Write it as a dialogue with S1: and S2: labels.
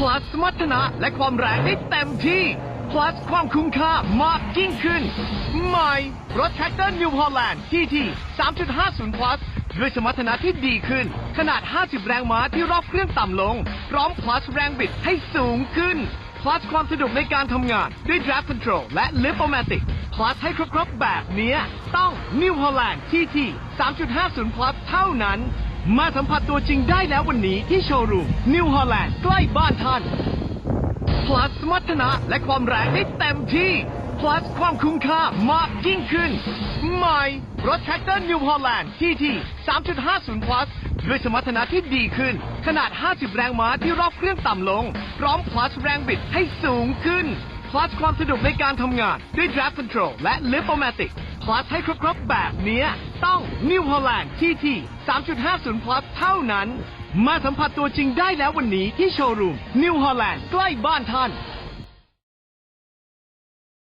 S1: plus สมรรถนะและความแรงได้เต็มที่ plus ความคุ้มค่ามากยิ่งขึ้น ใหม่ รถแท็กเตอร์ New Holland TT 3.50 plus ด้วยสมรรถนะที่ดีขึ้น ขนาด 50 แรงม้าที่รอบเครื่องต่ำลง พร้อม plus แรงบิดให้สูงขึ้น plus ความสะดวกในการทำงานด้วย draft control และ lift-o-matic plus ให้ครบๆแบบเนี้ยต้อง New Holland TT 3.50 plus เท่านั้น มาสัมผัสตัวจริงได้แล้ววันนี้ที่โชว์รูม New Holland ใกล้บ้านท่าน plus สมรรถนะและความแรงได้เต็มที่ plus ความคุ้มค่ามากยิ่งขึ้น ใหม่ รถแท็กเตอร์ New Holland TT 3.50 plus ด้วยสมรรถนะที่ดีขึ้น ขนาด 50 แรงม้าที่รอบเครื่องต่ำลง พร้อม plus แรงบิดให้สูงขึ้น plus ความสะดวกในการทำงานด้วย draft control และ lift-o-matic plus ให้ครบๆแบบเนี้ย ต้อง New Holland TT 3.50 plus เท่านั้น มาสัมผัสตัวจริงได้แล้ววันนี้ที่โชว์รูม New Holland ใกล้บ้านท่าน